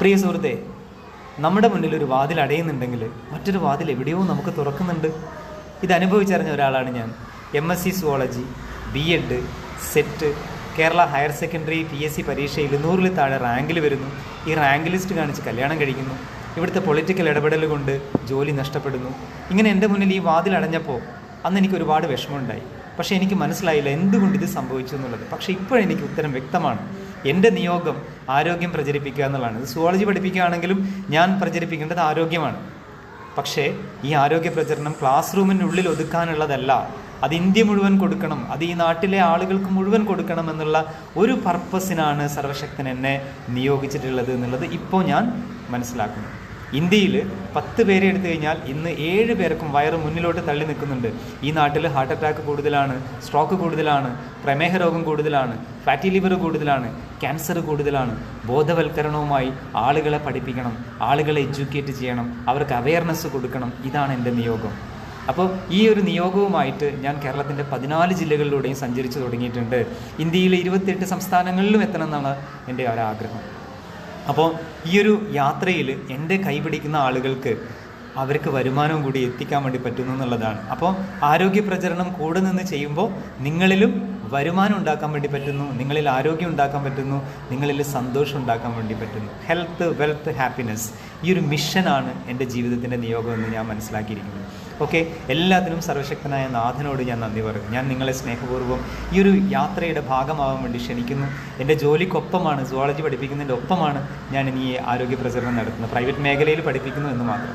പ്രിയ സുഹൃത്തെ നമ്മുടെ മുന്നിൽ ഒരു വാതിൽ അടയുന്നുണ്ടെങ്കിൽ മറ്റൊരു വാതിൽ എവിടെയോ നമുക്ക് തുറക്കുന്നുണ്ട്. ഇത് അനുഭവിച്ചറിഞ്ഞ ഒരാളാണ് ഞാൻ. M S C zoology B Ed SET Kerala higher secondary P S C പരീക്ഷയിൽ നൂറിൽ താഴെ റാങ്കിൽ വരുന്നു. ഈ റാങ്ക് ലിസ്റ്റ് കാണിച്ച് കല്യാണം കഴിക്കുന്നു. ഇവിടുത്തെ പൊളിറ്റിക്കൽ ഇടപെടൽ കൊണ്ട് ജോലി നഷ്ടപ്പെടുന്നു. ഇങ്ങനെ എന്റെ മുന്നിൽ ഈ വാതിൽ അടഞ്ഞപ്പോൾ അന്ന് എനിക്ക് ഒരുപാട് വിഷമമുണ്ടായി. പക്ഷേ എനിക്ക് മനസ്സിലായില്ല എന്തുകൊണ്ട് ഇത് സംഭവിച്ചു എന്നുള്ളത്. പക്ഷേ ഇപ്പോഴെനിക്ക് ഉത്തരം വ്യക്തമാണ്. എന്റെ നിയോഗം ആരോഗ്യം പ്രചരിപ്പിക്കുക എന്നുള്ളതാണ്. ഇത് സുവോളജി പഠിപ്പിക്കുകയാണെങ്കിലും ഞാൻ പ്രചരിപ്പിക്കേണ്ടത് ആരോഗ്യമാണ്. പക്ഷേ ഈ ആരോഗ്യ പ്രചരണം ക്ലാസ് റൂമിനുള്ളിൽ ഒതുക്കാനുള്ളതല്ല. അത് ഇന്ത്യ മുഴുവൻ കൊടുക്കണം അത് ഈ നാട്ടിലെ ആളുകൾക്ക് മുഴുവൻ കൊടുക്കണം എന്നുള്ള ഒരു പർപ്പസിനാണ് സർവശക്തൻ എന്നെ നിയോഗിച്ചിട്ടുള്ളത് എന്നുള്ളത് ഇപ്പോൾ ഞാൻ മനസ്സിലാക്കുന്നു. ഇന്ത്യയിൽ പത്ത് പേരെ എടുത്തു കഴിഞ്ഞാൽ ഇന്ന് ഏഴ് പേർക്കും വയറ് മുന്നിലോട്ട് തള്ളി നിൽക്കുന്നുണ്ട്. ഈ നാട്ടിൽ ഹാർട്ട് അറ്റാക്ക് കൂടുതലാണ് സ്ട്രോക്ക് കൂടുതലാണ് പ്രമേഹ രോഗം കൂടുതലാണ് ഫാറ്റി ലിവർ കൂടുതലാണ് ക്യാൻസർ കൂടുതലാണ്. ബോധവൽക്കരണവുമായി ആളുകളെ പഠിപ്പിക്കണം ആളുകളെ എഡ്യൂക്കേറ്റ് ചെയ്യണം അവർക്ക് അവയർനെസ് കൊടുക്കണം. ഇതാണ് എന്റെ നിയോഗം. അപ്പോൾ ഈ ഒരു നിയോഗവുമായിട്ട് ഞാൻ കേരളത്തിന്റെ പതിനാല് ജില്ലകളിലൂടെയും സഞ്ചരിച്ചു തുടങ്ങിയിട്ടുണ്ട്. ഇന്ത്യയിലെ ഇരുപത്തിയെട്ട് സംസ്ഥാനങ്ങളിലും എത്തണം എന്നാണ് എന്റെ ഒരാഗ്രഹം. അപ്പോൾ ഈ ഒരു യാത്രയിൽ എന്റെ കൈപിടിക്കുന്ന ആളുകൾക്ക് അവർക്ക് വരുമാനവും കൂടി എത്തിക്കാൻ വേണ്ടി പറ്റുന്നു എന്നുള്ളതാണ്. അപ്പോൾ ആരോഗ്യ പ്രചരണം കൂടെ നിന്ന് ചെയ്യുമ്പോൾ നിങ്ങളിലും വരുമാനം ഉണ്ടാക്കാൻ വേണ്ടി പറ്റുന്നു നിങ്ങളിൽ ആരോഗ്യം ഉണ്ടാക്കാൻ പറ്റുന്നു നിങ്ങളിൽ സന്തോഷം ഉണ്ടാക്കാൻ വേണ്ടി പറ്റുന്നു. ഹെൽത്ത് വെൽത്ത് ഹാപ്പിനെസ് ഈ ഒരു മിഷനാണ് എന്റെ ജീവിതത്തിന്റെ നിയോഗമെന്ന് ഞാൻ മനസ്സിലാക്കിയിരിക്കുന്നത്. ഓക്കെ എല്ലാത്തിനും സർവശക്തനായ നാഥനോട് ഞാൻ നന്ദി പറയുന്നു ഞാൻ നിങ്ങളെ സ്നേഹപൂർവം ഈ ഒരു യാത്രയുടെ ഭാഗമാവാൻ വേണ്ടി ക്ഷണിക്കുന്നു. എന്റെ ജോലിക്കൊപ്പമാണ് സുവോളജി പഠിപ്പിക്കുന്നതിന്റെ ഒപ്പമാണ് ഞാൻ ഇനി ആരോഗ്യ പ്രചരണം നടത്തുന്നത്. പ്രൈവറ്റ് മേഖലയിൽ പഠിപ്പിക്കുന്നു എന്ന് മാത്രം.